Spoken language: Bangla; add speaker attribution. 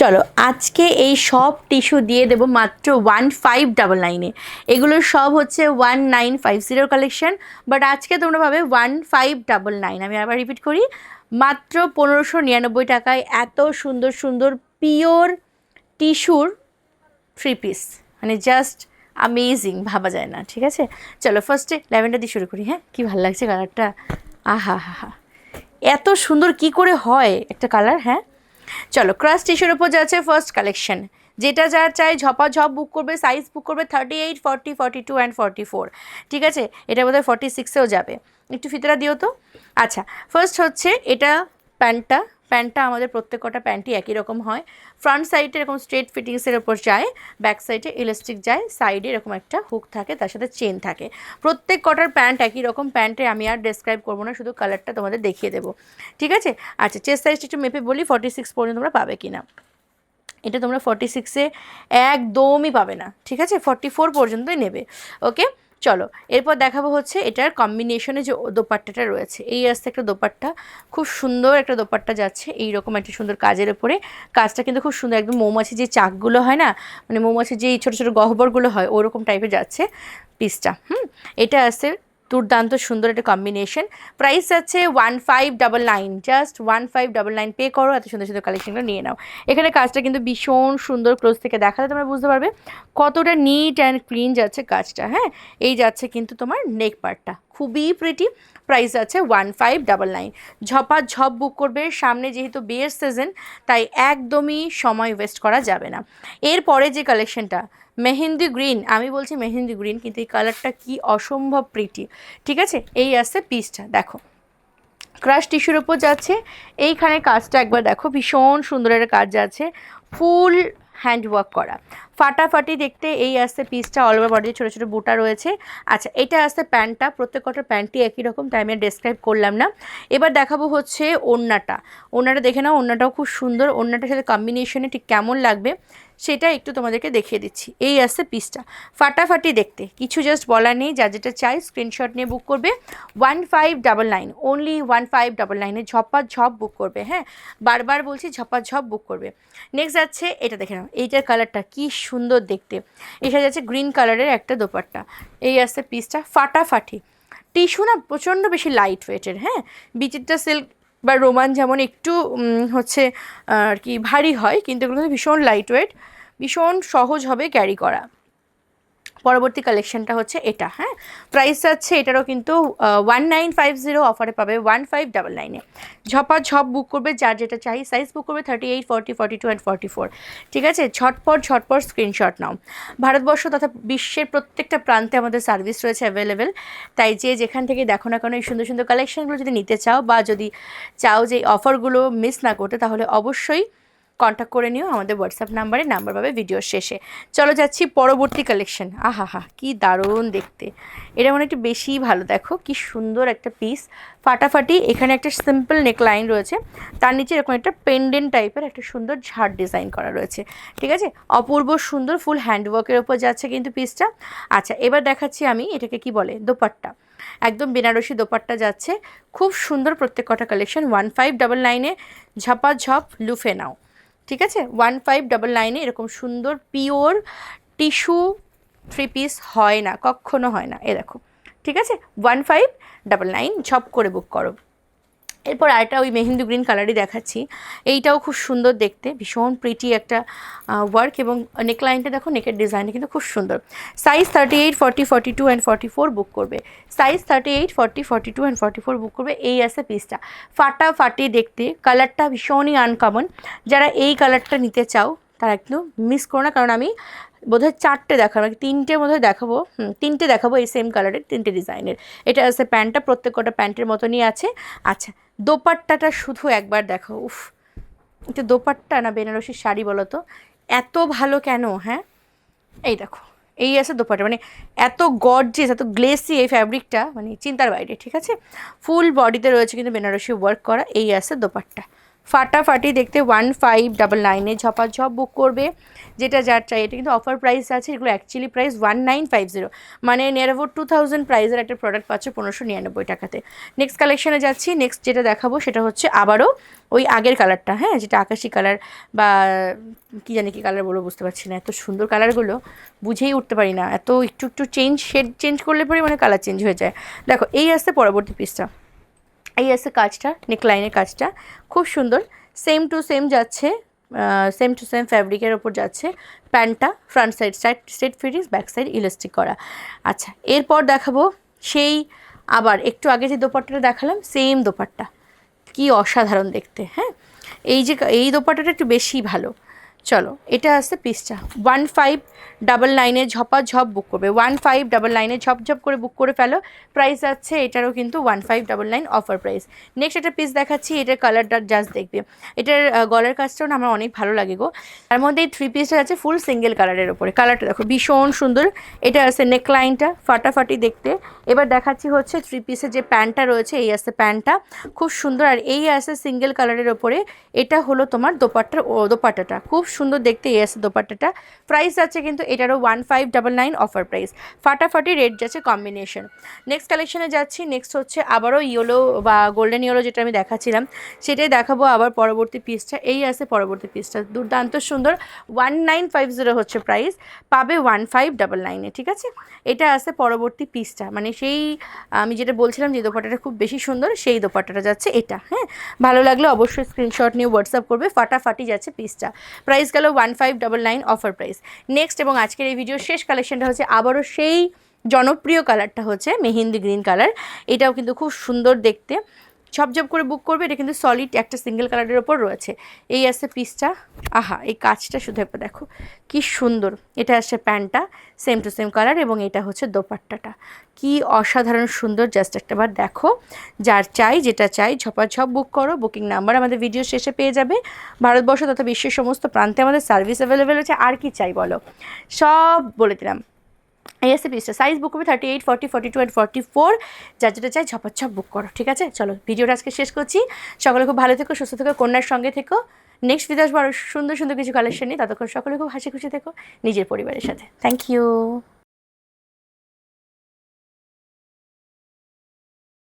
Speaker 1: চলো, আজকে এই সব টিস্যু দিয়ে দেবো মাত্র ওয়ান ফাইভ ডাবল নাইনে এগুলো সব হচ্ছে ওয়ান নাইন ফাইভ জিরোর কালেকশন বাট আজকে তোমরা ভাবে ওয়ান ফাইভ ডাবল নাইন আমি আবার রিপিট করি, মাত্র পনেরোশো নিরানব্বই টাকায় এত সুন্দর সুন্দর পিওর টিস্যুর থ্রি পিস মানে জাস্ট আমেজিং ভাবা যায় না, ঠিক আছে? চলো ফার্স্টে ল্যাভেন্ডার দিয়ে শুরু করি হ্যাঁ? কী ভালো লাগছে কালারটা আহা, হা হা। এত সুন্দর কি করে হয় একটা কালার হ্যাঁ? চলো ক্রাস টিস্যুর উপর যাচ্ছে ফার্স্ট কালেকশন যেটা যা চাই ঝপা ঝপ বুক করবে সাইজ বুক করবে thirty eight forty forty two and forty four ঠিক আছে? এটা বোধহয় ফর্টি সিক্সেও যাবে। একটু ফিতরা দিও তো। আচ্ছা ফার্স্ট হচ্ছে এটা প্যান্টটা। প্যান্টটা আমাদের প্রত্যেক কটা প্যান্টই একই রকম হয়। ফ্রন্ট সাইডে এরকম স্ট্রেট ফিটিংসের ওপর যায় ব্যাক সাইডে ইলাস্টিক যায় সাইডে এরকম একটা হুক থাকে, তার সাথে চেন থাকে। প্রত্যেক কটার প্যান্ট একই রকম, প্যান্টে আমি আর ডেসক্রাইব করব না, শুধু কালারটা তোমাদের দেখিয়ে দেবো। ঠিক আছে? আচ্ছা চেস্ট সাইজটা একটু মেপে বলি ফর্টি সিক্স পর্যন্ত তোমরা পাবে কিনা। এটা তোমরা ফর্টি সিক্সে একদমই পাবে না। ঠিক আছে? ফর্টি ফোর পর্যন্তই নেবে। ওকে চলো, এরপর দেখাবো হচ্ছে এটার কম্বিনেশনে যে দোপাট্টাটা রয়েছে। এই আসতে একটা দোপাট্টা, খুব সুন্দর একটা দোপাট্টা যাচ্ছে এই রকম একটা সুন্দর কাজের ওপরে কাজটা কিন্তু খুব সুন্দর, একদম মৌমাছি যে চাকগুলো হয় না মানে মৌমাছির যে ছোটো ছোটো গহ্বরগুলো হয়, ওরকম টাইপের যাচ্ছে পিসটা হুম? এটা আসছে দুর্দান্ত সুন্দর একটা কম্বিনেশন প্রাইস আছে one five double nine just one five double nine pay করো, এত সুন্দর সুন্দর কালেকশনগুলো নিয়ে নাও। এখানে কাজটা কিন্তু ভীষণ সুন্দর ক্লোজ থেকে দেখালে তোমরা বুঝতে পারবে কতটা নিট অ্যান্ড ক্লিন যাচ্ছে কাজটা হ্যাঁ? এই যাচ্ছে কিন্তু তোমার নেক পার্টটা খুবই প্রিটি প্রাইস আছে ওয়ান ফাইভ ডাবল নাইন ঝপা ঝপ বুক করবে, সামনে যেহেতু বিয়ের সিজন তাই একদমই সময় ওয়েস্ট করা যাবে না। এরপরে যে কালেকশনটা মেহেন্দি গ্রিন, আমি বলছি মেহেন্দি গ্রিন, কিন্তু এই কালারটা কি অসম্ভব প্রিটি ঠিক আছে? এই আসছে পিসটা দেখো। ক্রাশ টিস্যুর ওপর যাচ্ছে, এইখানে কাজটা একবার দেখো, ভীষণ সুন্দর একটা কাজ যাচ্ছে ফুল হ্যান্ডওয়ার্ক করা। ফাটাফাটি দেখতে এই আসতে পিসটা অল ওভার বডিতে ছোটো ছোটো বুটা রয়েছে। আচ্ছা এটা আসতে প্যান্টটা, প্রত্যেক কটা প্যান্টটি একই রকম, তাই আমি ডেসক্রাইব করলাম না। এবার দেখাবো হচ্ছে ওড়নাটা। ওড়নাটা দেখে নাও, ওড়নাটাও খুব সুন্দর। ওড়নাটার সাথে কম্বিনেশনে ঠিক কেমন লাগবে, সেটা একটু তোমাদেরকে দেখিয়ে দিচ্ছি। এই আসছে পিসটা ফাটাফাটি দেখতে। কিছু জাস্ট বলার নেই, যা যেটা চাই স্ক্রিনশট নিয়ে বুক করবে। One five double nine only one five double নাইনে ঝপা ঝপ বুক করবে হ্যাঁ? বারবার বলছি ঝপা ঝপ বুক করবে। নেক্সট যাচ্ছে, এটা দেখে নাও, এইটার কালারটা কি সুন্দর দেখতে। এসে যাচ্ছে গ্রিন কালারের একটা দোপাট্টা। এই আসছে পিসটা ফাটাফাটি। টিস্যু না প্রচণ্ড বেশি লাইট ওয়েটের হ্যাঁ? বিচিত্রা সিল্ক বা রোমান যেমন একটু হচ্ছে আর কি ভারী হয়, কিন্তু এগুলো ভীষণ লাইট ওয়েট ভীষণ সহজ হবে ক্যারি করা। পরবর্তী কালেকশনটা হচ্ছে এটা হ্যাঁ? প্রাইস আছে এটারও কিন্তু ওয়ান নাইন ফাইভ জিরো অফারে পাবে ওয়ান ফাইভ ডাবল নাইনে ঝপা ঝপ বুক করবে, যার যেটা চাই সাইজ বুক করবে thirty eight forty forty two and forty four ঠিক আছে? ঝটপট ঝটপট স্ক্রিনশট নাও। ভারতবর্ষ তথা বিশ্বের প্রত্যেকটা প্রান্তে আমাদের সার্ভিস রয়েছে অ্যাভেলেবেল তাই যে যেখান থেকে দেখো না কেন এই সুন্দর সুন্দর কালেকশনগুলো যদি নিতে চাও বা যদি চাও যে অফারগুলো মিস না করতে, তাহলে অবশ্যই কন্ট্যাক্ট করে নিও, আমাদের হোয়াটসঅ্যাপ নাম্বারে নাম্বার পাবে ভিডিওর শেষে। চলো যাচ্ছি পরবর্তী কালেকশন আহা হা কি দারুণ দেখতে। এটা মনে একটু বেশি ভালো, দেখো। কি সুন্দর একটা পিস ফাটাফাটি, এখানে একটা সিম্পল নেকলাইন রয়েছে। তার নিচে এরকম একটা পেন্ডেন্ট টাইপের একটা সুন্দর ঝাড় ডিজাইন করা রয়েছে। ঠিক আছে? অপূর্ব সুন্দর ফুল হ্যান্ডওয়ার্কের ওপর যাচ্ছে কিন্তু পিসটা আচ্ছা এবার দেখাচ্ছি আমি এটাকে কি বলে? দোপাট্টা। একদম বেনারসি দোপাট্টা যাচ্ছে। খুব সুন্দর প্রত্যেক কটা কালেকশন ওয়ান ফাইভ ডাবল নাইনে ঝপা ঝপ লুফে নাও। ঠিক আছে? ওয়ান ফাইভ ডাবল নাইনে এরকম সুন্দর পিওর টিস্যু থ্রি পিস হয় না, কখনো হয় না। এ দেখো, ঠিক আছে? ওয়ান ফাইভ ডাবল নাইন ঝপ করে বুক করো। এরপর আরেকটা ওই মেহেন্দি গ্রিন কালারই দেখাচ্ছি। এইটাও খুব সুন্দর দেখতে, ভীষণ প্রিটি একটা ওয়ার্ক এবং নেকলাইনটা দেখো নেকের ডিজাইনটা কিন্তু খুব সুন্দর। Size thirty eight forty forty two and forty four book করবে। Size thirty eight forty forty two and forty four book করবে এই আছে পিসটা ফাটাফাটি দেখতে কালারটা ভীষণই আনকমন যারা এই কালারটা নিতে চাও, তারা একটু মিস করো না, কারণ আমি বোধহয় চারটে দেখাবো মানে তিনটে বোধহয় দেখাবো হুম, তিনটে দেখাবো এই সেম কালারের তিনটে ডিজাইনের এটা আছে প্যান্টটা প্রত্যেক কটা প্যান্টের মতনই আছে। আচ্ছা দোপাট্টাটা শুধু একবার দেখো উফ। এটা দোপাট্টা না বেনারসির শাড়ি বলো তো? এত ভালো কেন হ্যাঁ? এই দেখো এই আছে দোপাট্টা মানে এত গর্জিয়াস এত গ্লেসি এই ফ্যাব্রিকটা মানে চিন্তার বাইরে ঠিক আছে? ফুল বডিতে রয়েছে কিন্তু বেনারসি ওয়ার্ক করা এই আছে দোপাট্টা। ফাটাফাটি দেখতে ওয়ান ফাইভ ডাবল নাইনে ঝপাঝপ বুক করবে। যেটা যার চাই, এটা কিন্তু অফার প্রাইস আছে, এগুলো actually price one nine five zero মানে নিয়ার অ্যাবাউট টু থাউজেন্ড প্রাইসের একটা প্রোডাক্ট পাচ্ছ পনেরোশো নিরানব্বই টাকাতে। নেক্সট কালেকশানে যাচ্ছি নেক্সট যেটা দেখাবো সেটা হচ্ছে আবারও ওই আগের কালারটা হ্যাঁ যেটা আকাশি কালার বা কী জানি কী কালার বলব বুঝতে পারছি না, এত সুন্দর কালারগুলো বুঝেই উঠতে পারি না। এত একটু একটু চেঞ্জ শেড চেঞ্জ করলে পরে মানে কালার চেঞ্জ হয়ে যায়। দেখো, এই আসতে পরবর্তী পিসটা এই আছে কাজটা, নেকলাইনের কাজটা খুব সুন্দর। সেম টু সেম যাচ্ছে সেম টু সেম ফ্যাব্রিকের ওপর যাচ্ছে প্যান্টটা front side side straight fittings back side elastic করা। আচ্ছা এরপর দেখাবো সেই আবার একটু আগে যে দোপাট্টাটা দেখালাম সেম দোপাট্টা। কি অসাধারণ দেখতে হ্যাঁ? এই যে, এই দোপাট্টাটা একটু বেশি ভালো। চলো, এটা আসছে পিসটা। ওয়ান ফাইভ ডাবল নাইনে ঝপা ঝপ বুক করবে। ওয়ান ফাইভ ডাবল নাইনে ঝপ ঝপ করে বুক করে ফেলো। প্রাইস আছে, এটারও কিন্তু one five double nine offer price next একটা পিস দেখাচ্ছি, এটার কালারটা জাস্ট দেখবে। এটার গলার কাজটাও না আমার অনেক ভালো লাগে গো। তার মধ্যে এই থ্রি পিসটা আছে ফুল সিঙ্গেল কালারের ওপরে কালারটা দেখো, ভীষণ সুন্দর। এটা আছে নেকলাইনটা ফাটাফাটি দেখতে। এবার দেখাচ্ছি হচ্ছে থ্রি পিসের যে প্যান্টটা রয়েছে, এই আছে প্যান্টটা। খুব সুন্দর, আর এই আছে সিঙ্গেল কালারের ওপরে। এটা হলো তোমার দোপাট্টার দোপাট্টাটা। খুব সুন্দর দেখতে এই আছে দোপাট্টাটা। প্রাইস আছে কিন্তু এটারও one five double nine offer price ফাটাফাটি রেট যাচ্ছে কম্বিনেশন নেক্সট কালেকশনে যাচ্ছি। নেক্সট হচ্ছে আবারও ইয়েলো বা গোল্ডেন ইয়েলো যেটা আমি দেখাচ্ছিলাম। সেটাই দেখাবো আবার পরবর্তী পিসটা এই আছে পরবর্তী পিসটা দুর্দান্ত সুন্দর। ওয়ান নাইন ফাইভ জিরো হচ্ছে প্রাইস পাবে ওয়ান ফাইভ ডাবল নাইনে ঠিক আছে? এটা আছে পরবর্তী পিসটা মানে সেই, আমি যেটা বলছিলাম যে দোপাট্টাটা খুব বেশি সুন্দর, সেই দোপাট্টাটা যাচ্ছে এটা হ্যাঁ? ভালো লাগলে অবশ্যই স্ক্রিনশট নিয়ে হোয়াটসঅ্যাপ করবে, ফাটাফাটি যাচ্ছে পিসটা প্রাইস গেল one five double nine offer price next এবং আজকের এই ভিডিওর শেষ কালেকশনটা হচ্ছে আবারও সেই জনপ্রিয় কালারটা হচ্ছে মেহেন্দি গ্রিন কালার এটাও কিন্তু খুব সুন্দর দেখতে। ঝপঝপ করে বুক করবে, এটা কিন্তু সলিড একটা সিঙ্গেল কালারের ওপর রয়েছে। এই আছে পিসটা আহা, এই কাজটা শুধু একবার দেখো। কি সুন্দর। এটা আসছে প্যান্টটা সেম টু সেম কালার এবং এটা হচ্ছে দোপাট্টাটা। কি অসাধারণ সুন্দর জাস্ট একটাবার দেখো। যার চাই, যেটা চাই, ঝপাঝপ বুক করো। বুকিং নাম্বার আমাদের ভিডিও শেষে পেয়ে যাবে। ভারতবর্ষ তথা বিশ্বের সমস্ত প্রান্তে আমাদের সার্ভিস অ্যাভেলেবেল আছে। আর কি চাই বলো? সব বলে দিলাম। আছে পিসটা সাইজ বুক হবে thirty eight forty forty two and forty four যার যেটা চাই ঝপাঝপ বুক করো, ঠিক আছে? চলো, ভিডিওটা আজকে শেষ করছি। সকলে খুব ভালো থেকো, সুস্থ থেকো, কন্যার সঙ্গে থেকো। নেক্সট ভিডিও আসব আরও সুন্দর সুন্দর কিছু কালেকশন নিয়ে। ততক্ষণ সকলে খুব হাসি খুশি থেকো, নিজের পরিবারের সাথে। Thank you